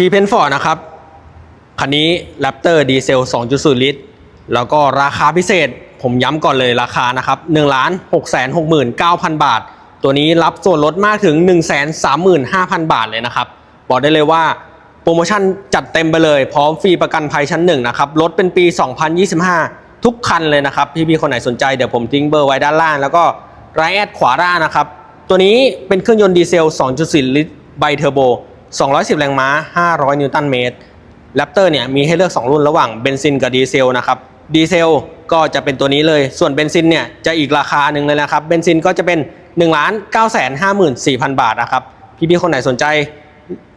พีเพนฟอร์ดนะครับ คันนี้ Raptor ดีเซล 2.0 ลิตร แล้วก็ราคาพิเศษ ผมย้ำก่อนเลยราคานะครับ1 6 6 9 0 0 0 บาท ตัวนี้รับส่วนลดมากถึง 1 3 5 0 0 0 บาทเลยนะครับ บอกได้เลยว่าโปรโมชั่นจัดเต็มไปเลย พร้อมฟรีประกันภัยชั้นหนึ่งนะครับรถเป็นปี 2025 ทุกคันเลยนะครับ พี่ๆคนไหนสนใจเดี๋ยวผมทิ้งเบอร์ไว้ด้านล่าง แล้วก็ไรแอดขวาล่างนะครับ ตัวนี้เป็นเครื่องยนต์ดีเซล 2.4 ลิตรไบเทอร์โบ 210 แรงม้า 500 นิวตันเมตรแรปเตอร์เนี่ยมีให้เลือก 2 รุ่นระหว่างเบนซินกับดีเซลนะครับดีเซลก็จะเป็นตัวนี้เลย ส่วนเบนซินเนี่ยจะอีกราคาหนึ่งเลยนะครับ เบนซินก็จะเป็น1 9 5 4 0 0 0 บาทนะครับ พี่ๆ คนไหนสนใจ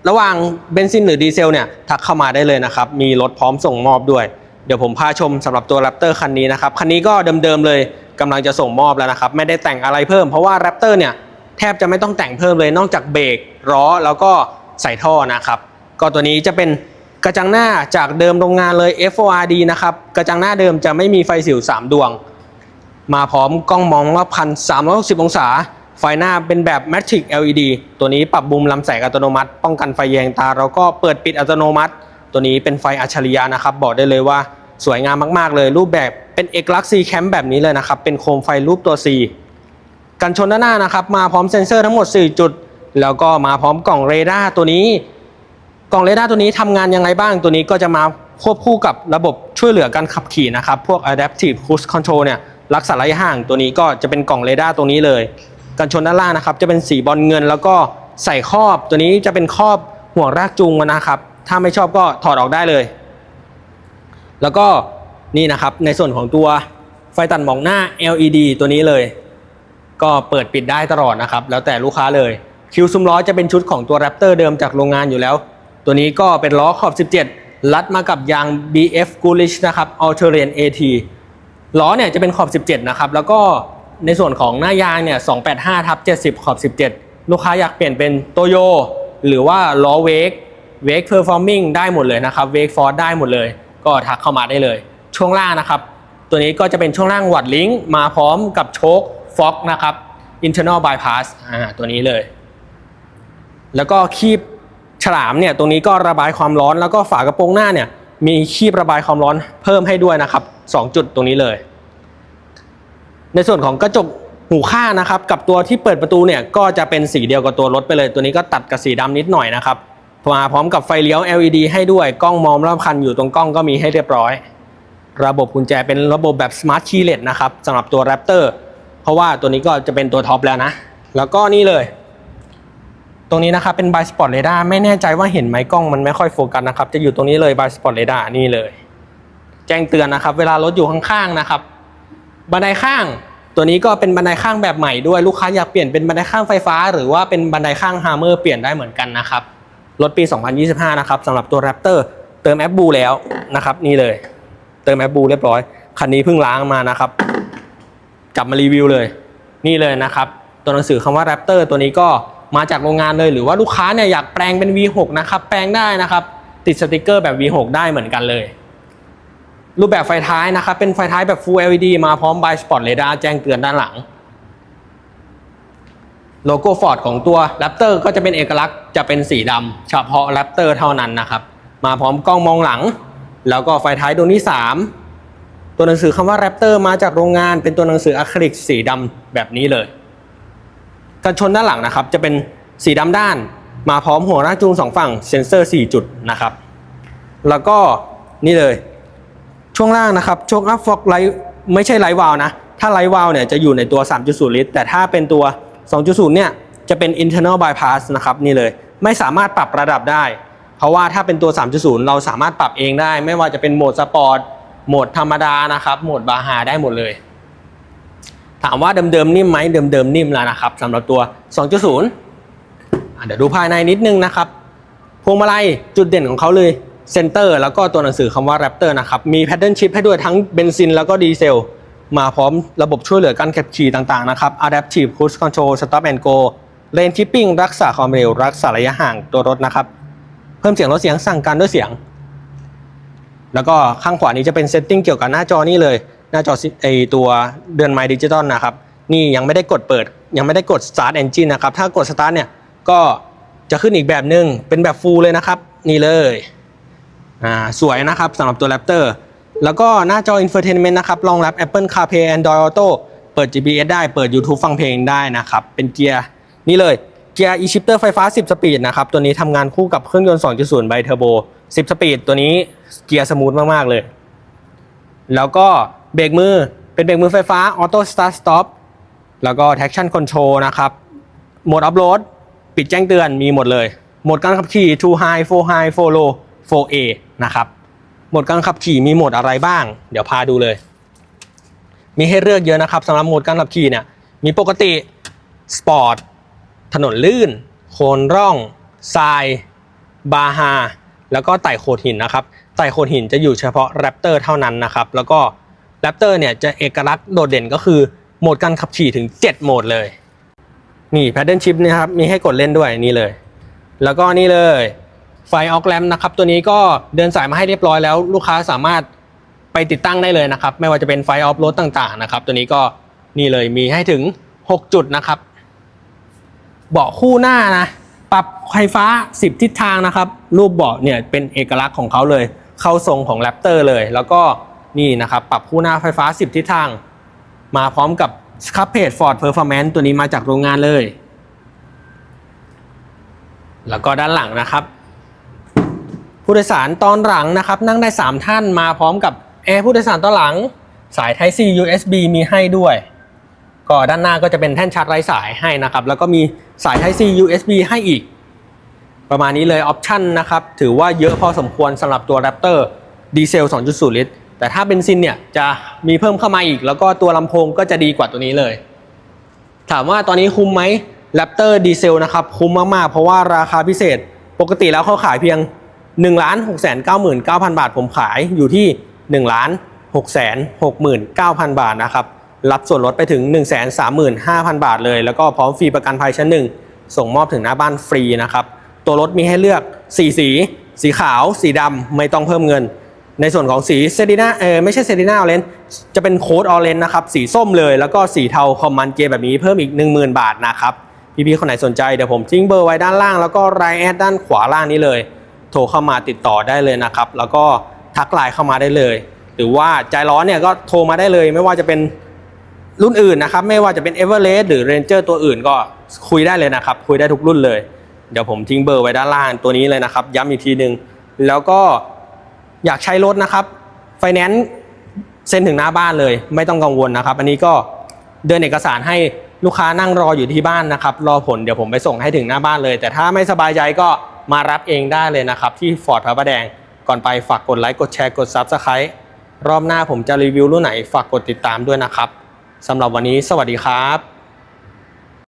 ระหว่างเบนซินหรือดีเซลเนี่ยทักเข้ามาได้เลยนะครับ มีรถพร้อมส่งมอบด้วย เดี๋ยวผมพาชมสำหรับตัว Raptor คันนี้นะครับ คันนี้ก็เดิมๆเลยกำลังจะส่งมอบแล้วนะครับ ไม่ได้แต่งอะไรเพิ่ม เพราะว่า Raptor เนี่ยแทบจะไม่ต้องแต่งเพิ่มเลย นอกจากเบรกล้อแล้วก็ ใส่ท่อนะครับ ก็ตัวนี้จะเป็นกระจังหน้าจากเดิมโรงงานเลย FORD นะครับ กระจังหน้าเดิมจะไม่มีไฟสิว 3 ดวง มาพร้อมกล้องมองรอบคัน 360 องศา ไฟหน้าเป็นแบบ Matrix LED ตัวนี้ปรับมุมลำแสงอัตโนมัติ ป้องกันไฟแยงตา แล้วก็เปิดปิดอัตโนมัติ ตัวนี้เป็นไฟอัจฉริยะนะครับ บอกได้เลยว่าสวยงามมาก ๆ เลย รูปแบบเป็นเอกลักษณ์ C Cam แบบนี้เลยนะครับ เป็นโคมไฟรูปตัว C กันชนด้านหน้านะครับ มาพร้อมเซ็นเซอร์ทั้งหมด 4 จุด แล้วก็มาพร้อมกล่องเรดาร์ตัวนี้ กล่องเรดาร์ตัวนี้ทำงานยังไงบ้างตัวนี้ก็จะมาควบคู่กับระบบช่วยเหลือการขับขี่นะครับ พวก adaptive cruise control เนี่ยรักษาระยะห่างตัวนี้ก็จะเป็นกล่องเรดาร์ตรงนี้เลย กันชนด้านล่างนะครับ จะเป็นสีบอลเงิน แล้วก็ใส่ครอบตัวนี้จะเป็นครอบห่วงรากจูงนะครับ ถ้าไม่ชอบก็ถอดออกได้เลย แล้วก็นี่นะครับในส่วนของตัวไฟตัดหมอกหน้า LED ตัวนี้เลย ก็เปิดปิดได้ตลอดนะครับ แล้วแต่ลูกค้าเลย คิวซุ้มล้อจะเป็นชุดของตัว Raptor เดิมจากโรงงานอยู่แล้ว ตัวนี้ก็เป็นล้อขอบ 17รัดมากับยาง BF Goodrich นะครับ All Terrain AT ล้อเนี่ยจะเป็นขอบ 17 นะครับ แล้วก็ในส่วนของหน้ายางเนี่ย 285ทับ70 ขอบ 17 ลูกค้าอยากเปลี่ยนเป็นโตโยหรือว่าล้อเวกเวกเพอร์ฟอร์มิงได้หมดเลยนะครับเวกฟอร์ได้หมดเลย ก็ทักเข้ามาได้เลย ช่วงล่างนะครับ ตัวนี้ก็จะเป็นช่วงล่างวัดลิงก์มาพร้อมกับโชคฟ็อกนะครับ internal bypass อ่าตัวนี้เลย แล้วก็คีบฉลามเนี่ยตรงนี้ก็ระบายความร้อน แล้วก็ฝากระโปรงหน้าเนี่ยมีคีบระบายความร้อนเพิ่มให้ด้วยนะครับ 2 จุดตรงนี้เลย ในส่วนของกระจกหูข้างนะครับ กับตัวที่เปิดประตูเนี่ยก็จะเป็นสีเดียวกับตัวรถไปเลย ตัวนี้ก็ตัดกับสีดำนิดหน่อยนะครับมาพร้อมกับไฟเลี้ยว LED ให้ด้วยกล้องมองรอบคันอยู่ตรงกล้องก็มีให้เรียบร้อย ระบบกุญแจเป็นระบบแบบ Smart Keyless นะครับสำหรับตัว Raptor เพราะว่าตัวนี้ก็จะเป็นตัวท็อปแล้วนะ แล้วก็นี่เลย ตรงนี้นะครับเป็น By Spot Radar ไม่แน่ใจว่าเห็นไหมกล้องมันไม่ค่อยโฟกัสนะครับ จะอยู่ตรงนี้เลย By Spot Radar นี่เลย แจ้งเตือนนะครับ เวลารถอยู่ข้างๆนะครับ บันไดข้าง ตัวนี้ก็เป็นบันไดข้างแบบใหม่ด้วยลูกค้าอยากเปลี่ยนเป็นบันไดข้างไฟฟ้า หรือว่าเป็นบันไดข้างฮาร์เมอร์เปลี่ยนได้เหมือนกันนะครับรถปี 2025 นะครับสำหรับตัว Raptor เติมแอปบูแล้วนะครับ นี่เลย เติมแอปบูเรียบร้อย คันนี้เพิ่งล้างมานะครับจับมารีวิวเลย นี่เลยนะครับ ตัวหนังสือคำว่า Raptor ตัวนี้ก็ มาจากโรงงานเลย หรือว่าลูกค้าเนี่ยอยากแปลงเป็น V6 นะครับแปลงได้นะครับติดสติกเกอร์แบบ V6 ได้เหมือนกันเลย รูปแบบไฟท้ายนะครับเป็นไฟท้ายแบบ Full LED มาพร้อม By Spot Radar แจ้งเตือนด้านหลัง โลโก้ Ford ของตัว Raptor ก็จะเป็นเอกลักษณ์จะเป็นสีดำเฉพาะ Raptor เท่านั้นนะครับมาพร้อมกล้องมองหลัง แล้วก็ไฟท้ายดวงที่ 3 ตัวหนังสือคำว่า Raptor มาจากโรงงานเป็นตัวหนังสืออะคริลิกสีดำแบบนี้เลย กันชนด้านหลังนะครับ จะเป็นสีดำด้าน มาพร้อมหัวหน้าจูงสองฝั่งเซ็นเซอร์ 4 จุดนะครับ แล้วก็นี่เลย ช่วงล่างนะครับโชคอัพฟอกไลท์ไม่ใช่ไลท์วาลนะ ถ้าไลท์วาลเนี่ยจะอยู่ในตัว 3.0 ลิตร แต่ถ้าเป็นตัว 2.0 เนี่ยจะเป็น internal bypass นะครับนี่เลยไม่สามารถปรับระดับได้ เพราะว่าถ้าเป็นตัว 3.0 เราสามารถปรับเองได้ ไม่ว่าจะเป็นโหมดสปอร์ตโหมดธรรมดานะครับโหมดบาฮาได้หมดเลย ถามว่าเดิมๆนิ่มไหมเดิมๆนิ่มแล้วนะครับสำหรับตัว 2.0 เดี๋ยวดูภายในนิดนึงนะครับ พวงมาลัยจุดเด่นของเขาเลยเซนเตอร์แล้วก็ตัวหนังสือคำว่า Raptor นะครับ มีแพดเดิลชิพให้ด้วยทั้งเบนซินแล้วก็ดีเซล มาพร้อมระบบช่วยเหลือการขับขี่ต่างๆนะครับ Adaptive Cruise Control Stop and Go Lane Keeping รักษาความเร็ว รักษาระยะห่างตัวรถนะครับ เพิ่มเสียงลดเสียงสั่งการด้วยเสียง แล้วก็ข้างขวานี้จะเป็นเซตติ้งเกี่ยวกับหน้าจอนี่เลย หน้าจอไอตัวเดือนไมดิจิตอลนะครับ นี่ยังไม่ได้กดเปิด ยังไม่ได้กด Start Engine นะครับ ถ้ากด Start เนี่ยก็จะขึ้นอีกแบบหนึ่งเป็นแบบฟูลเลยนะครับ นี่เลยอ่าสวยนะครับสำหรับตัว Raptor แล้วก็หน้าจอ Infotainment นะครับรองรับ Apple CarPlay Android Auto เปิด GPS ได้เปิด YouTube ฟังเพลงได้นะครับ เป็นเกียร์นี่เลยเกียร์ e-shifter ไฟฟ้า 10 สปีดนะครับ ตัวนี้ทำงานคู่กับเครื่องยนต์ 2.0 ไบเทอร์โบ 10 สปีด ตัวนี้เกียร์สมูทมาก ๆ เลย แล้วก็ เบรกมือเป็นเบรกมือไฟฟ้า Auto Start Stop แล้วก็ Traction Control นะครับโหมด Off Road ปิดแจ้งเตือนมีหมดเลยโหมดการขับขี่2 High 4 High 4 Low 4A นะครับโหมดการขับขี่มีโหมดอะไรบ้าง เดี๋ยวพาดูเลย มีให้เลือกเยอะนะครับสำหรับโหมดการขับขี่เนี่ยมีปกติสปอร์ตถนนลื่น โคนร่องทราย บาฮาแล้วก็ไต่โขดหินนะครับไต่โขดหินจะอยู่เฉพาะแรปเตอร์เท่านั้นนะครับ แล้วก็ แรปเตอร์เนี่ยจะเอกลักษณ์โดดเด่นก็คือโหมดการขับขี่ถึง 7 โหมดเลย นี่แพดเดิลชิพนะครับ มีให้กดเล่นด้วยนี่เลย แล้วก็นี่เลยไฟออกแลมนะครับ ตัวนี้ก็เดินสายมาให้เรียบร้อยแล้ว ลูกค้าสามารถไปติดตั้งได้เลยนะครับ ไม่ว่าจะเป็นไฟออฟโรดต่างๆนะครับ ตัวนี้ก็นี่เลยมีให้ถึง 6 จุดนะครับ เบาะคู่หน้านะ ปรับไฟฟ้า 10 ทิศทางนะครับ รูปเบาะเนี่ยเป็นเอกลักษณ์ของเขาเลย เข้าทรงของแรปเตอร์เลย แล้วก็ นี่นะครับปรับคู่หน้าไฟฟ้า 10 ทิศทาง มาพร้อมกับสครับเพจ Ford Performance ตัวนี้มาจากโรงงานเลย แล้วก็ด้านหลังนะครับ ผู้โดยสารตอนหลังนะครับ นั่งได้ 3 ท่านมาพร้อมกับแอร์ผู้โดยสารตอนหลังสาย Type C USB มีให้ด้วย ก็ด้านหน้าก็จะเป็นแท่นชาร์จไร้สายให้นะครับ แล้วก็มีสาย Type C USB ให้อีก ประมาณนี้เลยออปชันนะครับ ถือว่าเยอะพอสมควรสำหรับตัว Raptor ดีเซล 2.0 ลิตร แต่ถ้าเป็นซินเนี่ยจะมีเพิ่มเข้ามาอีก แล้วก็ตัวลำโพงก็จะดีกว่าตัวนี้เลย ถามว่าตอนนี้คุ้มไหม Raptor ดีเซลนะครับคุ้มมาก ๆ เพราะว่าราคาพิเศษปกติแล้วเขาขายเพียง 1 6 9 9 9 0 0 บาท ผมขายอยู่ที่ 1 6 6 9 0 0 0 บาทนะครับรับส่วนลดไปถึง 1 3 5 0 0 0 บาทเลย แล้วก็พร้อมฟรีประกันภัยชั้นหนึ่งส่งมอบถึงหน้าบ้านฟรีนะครับตัวรถมีให้เลือก 4 สี สีขาว สีดำไม่ต้องเพิ่มเงิน ในส่วนของสีเซรีนาเออไม่ใช่เซรีนาออเรนจะเป็นโค้ดออเรนนะครับ สีส้มเลยแล้วก็สีเทาคอมมันเกแบบนี้เพิ่มอีก 10,000 บาทนะครับพี่ๆคนไหนสนใจเดี๋ยวผมทิ้งเบอร์ไว้ด้านล่างแล้วก็รายแอดด้านขวาล่างนี้เลย โทรเข้ามาติดต่อได้เลยนะครับ แล้วก็ทักไลน์เข้ามาได้เลย หรือว่าใจร้อนเนี่ยก็โทรมาได้เลย ไม่ว่าจะเป็นรุ่นอื่นนะครับไม่ว่าจะเป็น e v e r e s t หรือ Ranger ตัวอื่นก็คุยได้เลยนะครับ คุยได้ทุกรุ่นเลย เดี๋ยวผมทิ้งเบอร์ไว้ด้านล่างตัวนี้เลยนะครับ ย้ำอีกทีหนึ่งแล้วก็ อยากใช้รถนะครับไฟแนนซ์เซ็นถึงหน้าบ้านเลย ไม่ต้องกังวลนะครับ อันนี้ก็เดินเอกสารให้ลูกค้านั่งรออยู่ที่บ้านนะครับ รอผลเดี๋ยวผมไปส่งให้ถึงหน้าบ้านเลย แต่ถ้าไม่สบายใจก็มารับเองได้เลยนะครับ ที่ฟอร์ดพระประแดงก่อนไปฝากกดไลค์กดแชร์กด Subscribe รอบหน้าผมจะรีวิวรุ่นไหนฝากกดติดตามด้วยนะครับสำหรับวันนี้สวัสดีครับ